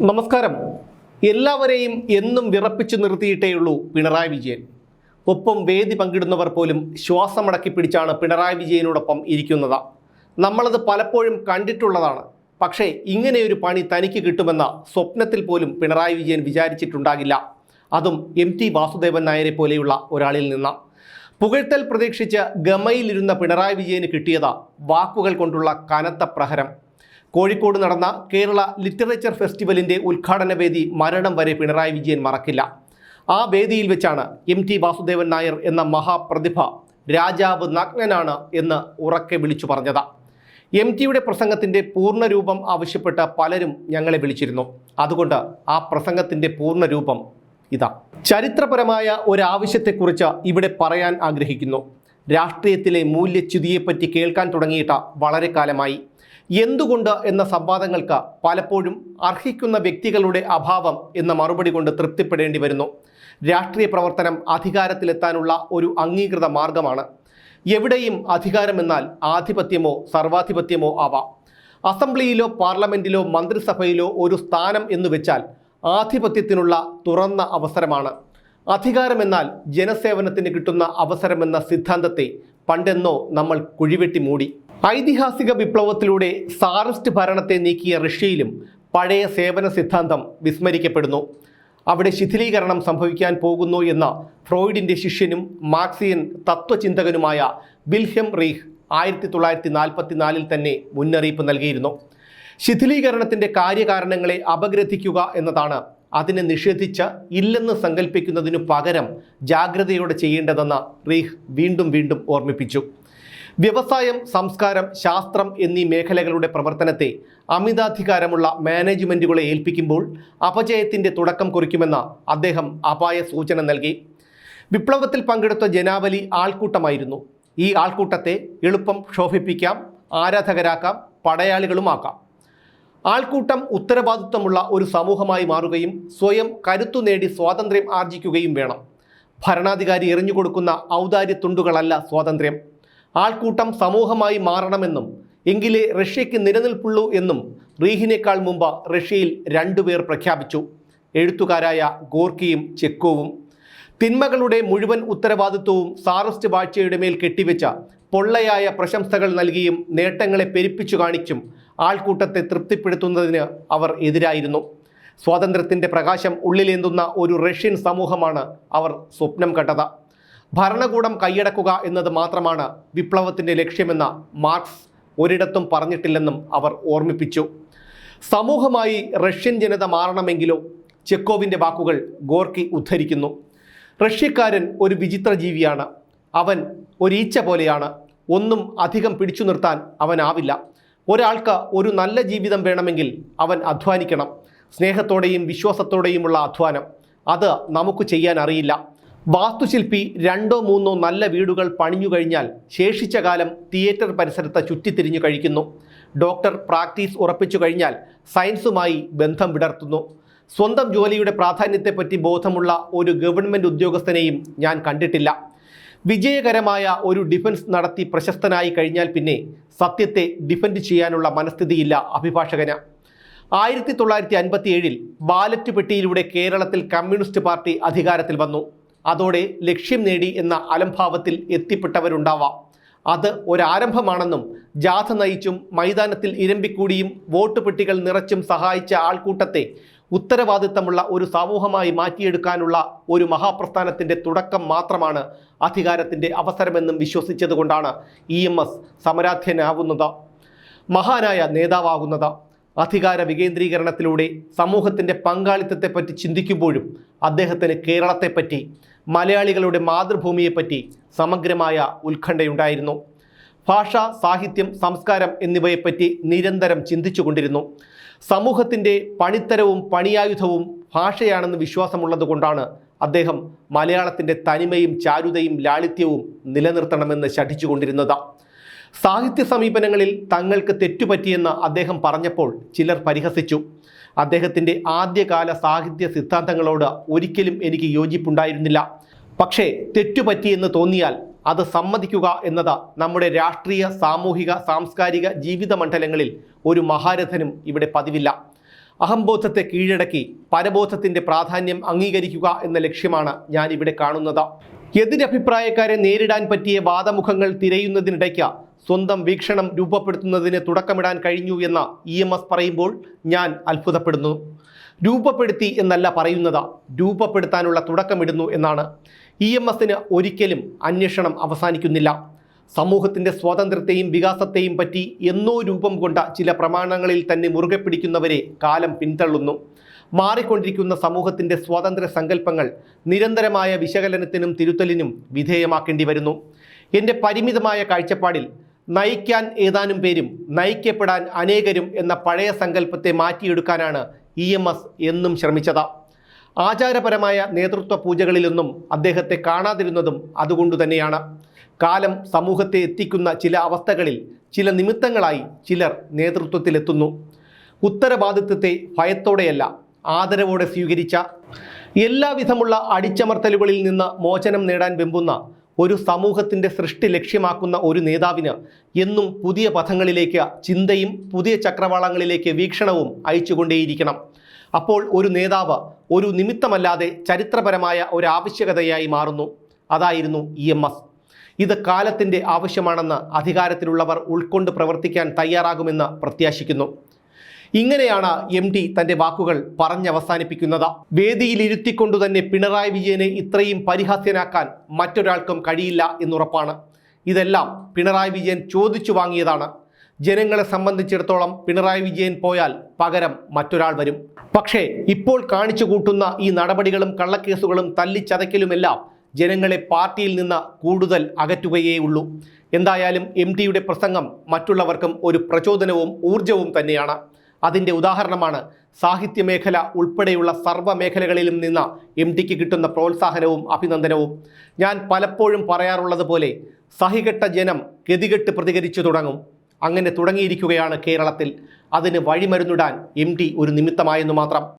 നമസ്കാരം. എല്ലാവരെയും എന്നും വിറപ്പിച്ചു നിർത്തിയിട്ടേയുള്ളൂ പിണറായി വിജയൻ. ഒപ്പം വേദി പങ്കിടുന്നവർ പോലും ശ്വാസമടക്കി പിടിച്ചാണ് പിണറായി വിജയനോടൊപ്പം ഇരിക്കുന്നത്. നമ്മളത് പലപ്പോഴും കണ്ടിട്ടുള്ളതാണ്. പക്ഷേ ഇങ്ങനെയൊരു പണി തനിക്ക് കിട്ടുമെന്ന സ്വപ്നത്തിൽ പോലും പിണറായി വിജയൻ വിചാരിച്ചിട്ടുണ്ടാകില്ല. അതും എം ടി വാസുദേവൻ നായരെ പോലെയുള്ള ഒരാളിൽ നിന്ന്. പുകഴ്ത്തൽ പ്രതീക്ഷിച്ച് ഗമയിലിരുന്ന പിണറായി വിജയന് കിട്ടിയത് വാക്കുകൾ കൊണ്ടുള്ള കനത്ത പ്രഹരം. കോഴിക്കോട് നടന്ന കേരള ലിറ്ററേച്ചർ ഫെസ്റ്റിവലിന്റെ ഉദ്ഘാടന വേദി മരണം വരെ പിണറായി വിജയൻ മറക്കില്ല. ആ വേദിയിൽ വെച്ചാണ് എം ടി വാസുദേവൻ നായർ എന്ന മഹാപ്രതിഭ രാജാവ് നഗ്നനാണ് എന്ന് ഉറക്കെ വിളിച്ചു പറഞ്ഞത്. എം ടിയുടെ പ്രസംഗത്തിന്റെ പൂർണരൂപം ആവശ്യപ്പെട്ട് പലരും ഞങ്ങളെ വിളിച്ചിരുന്നു. അതുകൊണ്ട് ആ പ്രസംഗത്തിന്റെ പൂർണരൂപം ഇതാ. ചരിത്രപരമായ ഒരാവശ്യത്തെക്കുറിച്ച് ഇവിടെ പറയാൻ ആഗ്രഹിക്കുന്നു. രാഷ്ട്രീയത്തിലെ മൂല്യച്യുതിയെപ്പറ്റി കേൾക്കാൻ തുടങ്ങിയിട്ട് വളരെ കാലമായി. എന്തുകൊണ്ട് എന്ന സംവാദങ്ങൾക്ക് പലപ്പോഴും അർഹിക്കുന്ന വ്യക്തികളുടെ അഭാവം എന്ന മറുപടി കൊണ്ട് തൃപ്തിപ്പെടേണ്ടി വരുന്നു. രാഷ്ട്രീയ പ്രവർത്തനം അധികാരത്തിലെത്താനുള്ള ഒരു അംഗീകൃത മാർഗമാണ്. എവിടെയും അധികാരമെന്നാൽ ആധിപത്യമോ സർവാധിപത്യമോ ആവാം. അസംബ്ലിയിലോ പാർലമെന്റിലോ മന്ത്രിസഭയിലോ ഒരു സ്ഥാനം എന്ന് വെച്ചാൽ ആധിപത്യത്തിനുള്ള തുറന്ന അവസരമാണ്. അധികാരമെന്നാൽ ജനസേവനത്തിന് കിട്ടുന്ന അവസരമെന്ന സിദ്ധാന്തത്തെ പണ്ടെന്നോ നമ്മൾ കുഴിവെട്ടി മൂടി. ഐതിഹാസിക വിപ്ലവത്തിലൂടെ സാറിസ്റ്റ് ഭരണത്തെ നീക്കിയ റഷ്യയിലും പഴയ സേവന സിദ്ധാന്തം വിസ്മരിക്കപ്പെടുന്നു. അവിടെ ശിഥിലീകരണം സംഭവിക്കാൻ പോകുന്നു എന്ന ഫ്രോയിഡിന്റെ ശിഷ്യനും മാർക്സിയൻ തത്വചിന്തകനുമായ വിൽഹെം റീഹ് ആയിരത്തി തൊള്ളായിരത്തി നാൽപ്പത്തിനാലിൽ തന്നെ മുന്നറിയിപ്പ് നൽകിയിരുന്നു. ശിഥിലീകരണത്തിന്റെ കാര്യകാരണങ്ങളെ അപഗ്രഥിക്കുക എന്നതാണ് അതിനെ നിഷേധിച്ച് ഇല്ലെന്ന് സങ്കല്പിക്കുന്നതിനു പകരം ജാഗ്രതയോടെ ചെയ്യേണ്ടതെന്ന് റീഹ് വീണ്ടും വീണ്ടും ഓർമ്മിപ്പിച്ചു. വ്യവസായം സംസ്കാരം ശാസ്ത്രം എന്നീ മേഖലകളുടെ പ്രവർത്തനത്തെ അമിതാധികാരമുള്ള മാനേജ്മെന്റുകളെ ഏൽപ്പിക്കുമ്പോൾ അപജയത്തിന്റെ തുടക്കം കുറിക്കുമെന്ന അദ്ദേഹം അപായ സൂചന നൽകി. വിപ്ലവത്തിൽ പങ്കെടുത്ത ജനാവലി ആൾക്കൂട്ടമായിരുന്നു. ഈ ആൾക്കൂട്ടത്തെ എളുപ്പം ക്ഷോഭിപ്പിക്കാം ആരാധകരാക്കാം പടയാളികളുമാക്കാം ആൾക്കൂട്ടം ഉത്തരവാദിത്വമുള്ള ഒരു സമൂഹമായി മാറുകയും സ്വയം കരുത്തു നേടി സ്വാതന്ത്ര്യം ആർജിക്കുകയും വേണം. ഭരണാധികാരി എറിഞ്ഞുകൊടുക്കുന്ന ഔദാര്യത്തുണ്ടുകളല്ല ഔദാര്യ തുണ്ടുകളല്ല സ്വാതന്ത്ര്യം. ആൾക്കൂട്ടം സമൂഹമായി മാറണമെന്നും എങ്കിലേ റഷ്യയ്ക്ക് നിലനിൽപ്പുള്ളൂ എന്നും റീഹിനേക്കാൾ മുമ്പ് റഷ്യയിൽ രണ്ടുപേർ പ്രഖ്യാപിച്ചു. എഴുത്തുകാരായ ഗോർക്കിയും ചെക്കോവും. തിന്മകളുടെ മുഴുവൻ ഉത്തരവാദിത്വവും സാറസ്റ്റ് വാഴ്ചയുടെ മേൽ കെട്ടിവെച്ച പൊള്ളയായ പ്രശംസകൾ നൽകിയും നേട്ടങ്ങളെ പെരുപ്പിച്ചു കാണിച്ചും ആൾക്കൂട്ടത്തെ തൃപ്തിപ്പെടുത്തുന്നതിന് അവർ എതിരായിരുന്നു. സ്വാതന്ത്ര്യത്തിന്റെ പ്രകാശം ഉള്ളിലേന്തുന്ന ഒരു റഷ്യൻ സമൂഹമാണ് അവർ സ്വപ്നം കണ്ടത്. ഭരണകൂടം കൈയടക്കുക എന്നത് മാത്രമാണ് വിപ്ലവത്തിന്റെ ലക്ഷ്യമെന്ന മാർക്സ് ഒരിടത്തും പറഞ്ഞിട്ടില്ലെന്നും അവർ ഓർമ്മിപ്പിച്ചു. സമൂഹമായി റഷ്യൻ ജനത മാറണമെങ്കിലോ ചെക്കോവിന്റെ വാക്കുകൾ ഗോർക്കി ഉദ്ധരിക്കുന്നു. റഷ്യക്കാരൻ ഒരു വിചിത്ര ജീവിയാണ്. അവൻ ഒരീച്ച പോലെയാണ്. ഒന്നും അധികം പിടിച്ചു നിർത്താൻ അവനാവില്ല. ഒരാൾക്ക് ഒരു നല്ല ജീവിതം വേണമെങ്കിൽ അവൻ അധ്വാനിക്കണം. സ്നേഹത്തോടെയും വിശ്വാസത്തോടെയുമുള്ള അധ്വാനം. അത് നമുക്ക് ചെയ്യാൻ അറിയില്ല. വാസ്തുശില്പി രണ്ടോ മൂന്നോ നല്ല വീടുകൾ പണിഞ്ഞു കഴിഞ്ഞാൽ ശേഷിച്ച കാലം തിയേറ്റർ പരിസരത്ത് ചുറ്റിത്തിരിഞ്ഞു കഴിക്കുന്നു. ഡോക്ടർ പ്രാക്ടീസ് ഉറപ്പിച്ചു കഴിഞ്ഞാൽ സയൻസുമായി ബന്ധം വിടർത്തുന്നു. സ്വന്തം ജോലിയുടെ പ്രാധാന്യത്തെപ്പറ്റി ബോധമുള്ള ഒരു ഗവൺമെന്റ് ഉദ്യോഗസ്ഥനെയും ഞാൻ കണ്ടിട്ടില്ല. വിജയകരമായ ഒരു ഡിഫൻസ് നടത്തി പ്രശസ്തനായി കഴിഞ്ഞാൽ പിന്നെ സത്യത്തെ ഡിഫെൻഡ് ചെയ്യാനുള്ള മനസ്ഥിതിയില്ല അഭിഭാഷകന്. ആയിരത്തി തൊള്ളായിരത്തി അൻപത്തി ഏഴിൽ ബാലറ്റ് പെട്ടിയിലൂടെ കേരളത്തിൽ കമ്മ്യൂണിസ്റ്റ് പാർട്ടി അധികാരത്തിൽ വന്നു. അതോടെ ലക്ഷ്യം നേടി എന്ന അലംഭാവത്തിൽ എത്തിപ്പെട്ടവരുണ്ടാവാം. അത് ഒരാരംഭമാണെന്നും ജാഥ നയിച്ചും മൈതാനത്തിൽ ഇരമ്പിക്കൂടിയും വോട്ട് പെട്ടികൾ നിറച്ചും സഹായിച്ച ആൾക്കൂട്ടത്തെ ഉത്തരവാദിത്തമുള്ള ഒരു സമൂഹമായി മാറ്റിയെടുക്കാനുള്ള ഒരു മഹാപ്രസ്ഥാനത്തിന്റെ തുടക്കം മാത്രമാണ് അധികാരത്തിന്റെ അവസരമെന്നും വിശ്വസിച്ചതുകൊണ്ടാണ് ഇ എം എസ് സമരാധ്യനാവുന്നത്. മഹാനായ നേതാവാകുന്നത്. അധികാര വികേന്ദ്രീകരണത്തിലൂടെ സമൂഹത്തിന്റെ പങ്കാളിത്തത്തെപ്പറ്റി ചിന്തിക്കുമ്പോഴും അദ്ദേഹത്തിന് കേരളത്തെപ്പറ്റി മലയാളികളുടെ മാതൃഭൂമിയെപ്പറ്റി സമഗ്രമായ ഉത്കണ്ഠയുണ്ടായിരുന്നു. ഭാഷ സാഹിത്യം സംസ്കാരം എന്നിവയെപ്പറ്റി നിരന്തരം ചിന്തിച്ചുകൊണ്ടിരുന്നു. സമൂഹത്തിന്റെ പണിത്തരവും പണിയായുധവും ഭാഷയാണെന്ന് വിശ്വാസമുള്ളതുകൊണ്ടാണ് അദ്ദേഹം മലയാളത്തിന്റെ തനിമയും ചാരുതയും ലാളിത്യവും നിലനിർത്തണമെന്ന് ശഠിച്ചുകൊണ്ടിരുന്നത്. സാഹിത്യ സമീപനങ്ങളിൽ തങ്ങൾക്ക് തെറ്റുപറ്റിയെന്ന് അദ്ദേഹം പറഞ്ഞപ്പോൾ ചിലർ പരിഹസിച്ചു. അദ്ദേഹത്തിന്റെ ആദ്യകാല സാഹിത്യ സിദ്ധാന്തങ്ങളോട് ഒരിക്കലും എനിക്ക് യോജിപ്പുണ്ടായിരുന്നില്ല. പക്ഷേ തെറ്റുപറ്റിയെന്ന് തോന്നിയാൽ അത് സമ്മതിക്കുക എന്നത് നമ്മുടെ രാഷ്ട്രീയ സാമൂഹിക സാംസ്കാരിക ജീവിത മണ്ഡലങ്ങളിൽ ഒരു മഹാരഥനും ഇവിടെ പതിവില്ല. അഹംബോധത്തെ കീഴടക്കി പരബോധത്തിന്റെ പ്രാധാന്യം അംഗീകരിക്കുക എന്ന ലക്ഷ്യമാണ് ഞാനിവിടെ കാണുന്നത്. എതിരഭിപ്രായക്കാരെ നേരിടാൻ പറ്റിയ വാദമുഖങ്ങൾ തിരയുന്നതിനിടയ്ക്ക് സ്വന്തം വീക്ഷണം രൂപപ്പെടുത്തുന്നതിന് തുടക്കമിടാൻ കഴിഞ്ഞു എന്ന ഇ എം എസ് പറയുമ്പോൾ ഞാൻ അത്ഭുതപ്പെടുന്നു. രൂപപ്പെടുത്തി എന്നല്ല പറയുന്നത് രൂപപ്പെടുത്താനുള്ള തുടക്കമിടുന്നു എന്നാണ്. ഇ എം എസിന് ഒരിക്കലും അന്വേഷണം അവസാനിക്കുന്നില്ല. സമൂഹത്തിന്റെ സ്വാതന്ത്ര്യത്തെയും വികാസത്തെയും പറ്റി എന്നോ രൂപം കൊണ്ട ചില പ്രമാണങ്ങളിൽ തന്നെ മുറുകെ പിടിക്കുന്നവരെ കാലം പിന്തള്ളുന്നു. മാറിക്കൊണ്ടിരിക്കുന്ന സമൂഹത്തിന്റെ സ്വാതന്ത്ര്യ സങ്കല്പങ്ങൾ നിരന്തരമായ വിശകലനത്തിനും തിരുത്തലിനും വിധേയമാക്കേണ്ടി വരുന്നു. എന്റെ പരിമിതമായ കാഴ്ചപ്പാടിൽ നയിക്കാൻ ഏതാനും പേരും നയിക്കപ്പെടാൻ അനേകരും എന്ന പഴയ സങ്കല്പത്തെ മാറ്റിയെടുക്കാനാണ് ഇ എം എസ് എന്നും ശ്രമിച്ചത്. ആചാരപരമായ നേതൃത്വ പൂജകളിലൊന്നും അദ്ദേഹത്തെ കാണാതിരുന്നതും അതുകൊണ്ടു തന്നെയാണ്. കാലം സമൂഹത്തെ എത്തിക്കുന്ന ചില അവസ്ഥകളിൽ ചില നിമിത്തങ്ങളായി ചിലർ നേതൃത്വത്തിലെത്തുന്നു. ഉത്തരവാദിത്വത്തെ ഭയത്തോടെയല്ല ആദരവോടെ സ്വീകരിച്ച. എല്ലാവിധമുള്ള അടിച്ചമർത്തലുകളിൽ നിന്ന് മോചനം നേടാൻ വെമ്പുന്ന ഒരു സമൂഹത്തിന്റെ സൃഷ്ടി ലക്ഷ്യമാക്കുന്ന ഒരു നേതാവിന് എന്നും പുതിയ പഥങ്ങളിലേക്ക് ചിന്തയും പുതിയ ചക്രവാളങ്ങളിലേക്ക് വീക്ഷണവും അയച്ചുകൊണ്ടേയിരിക്കണം. അപ്പോൾ ഒരു നേതാവ് ഒരു നിമിത്തമല്ലാതെ ചരിത്രപരമായ ഒരു ആവശ്യകതയായി മാറുന്നു. അതായിരുന്നു ഇ എം എസ്. ഇത് കാലത്തിന്റെ ആവശ്യമാണെന്ന് അധികാരത്തിലുള്ളവർ ഉൾക്കൊണ്ട് പ്രവർത്തിക്കാൻ തയ്യാറാകുമെന്ന് പ്രത്യാശിക്കുന്നു. ഇങ്ങനെയാണ് എം ഡി തന്റെ വാക്കുകൾ പറഞ്ഞവസാനിപ്പിക്കുന്നത് വേദിയിലിരുത്തിക്കൊണ്ടു തന്നെ പിണറായി വിജയനെ ഇത്രയും പരിഹാസ്യനാക്കാൻ മറ്റൊരാൾക്കും കഴിയില്ല എന്നുറപ്പാണ്. ഇതെല്ലാം പിണറായി വിജയൻ ചോദിച്ചു വാങ്ങിയതാണ്. ജനങ്ങളെ സംബന്ധിച്ചിടത്തോളം പിണറായി വിജയൻ പോയാൽ പകരം മറ്റൊരാൾ വരും. പക്ഷേ ഇപ്പോൾ കാണിച്ചു കൂട്ടുന്ന ഈ നടപടികളും കള്ളക്കേസുകളും തല്ലിച്ചതയ്ക്കലുമെല്ലാം ജനങ്ങളെ പാർട്ടിയിൽ നിന്ന് കൂടുതൽ അകറ്റുകയേ ഉള്ളൂ. എന്തായാലും എം ടിയുടെ പ്രസംഗം മറ്റുള്ളവർക്കും ഒരു പ്രചോദനവും ഊർജവും തന്നെയാണ്. അതിന്റെ ഉദാഹരണമാണ് സാഹിത്യ മേഖല ഉൾപ്പെടെയുള്ള സർവ മേഖലകളിലും നിന്ന് എം ടിക്ക് കിട്ടുന്ന പ്രോത്സാഹനവും അഭിനന്ദനവും. ഞാൻ പലപ്പോഴും പറയാറുള്ളത് പോലെ സഹികെട്ട ജനം ഗതികെട്ട് പ്രതികരിച്ചു തുടങ്ങും. അങ്ങനെ തുടങ്ങിയിരിക്കുകയാണ് കേരളത്തിൽ. അതിന് വഴിമരുന്നിടാൻ എം ടി ഒരു നിമിത്തമായെന്നു മാത്രം.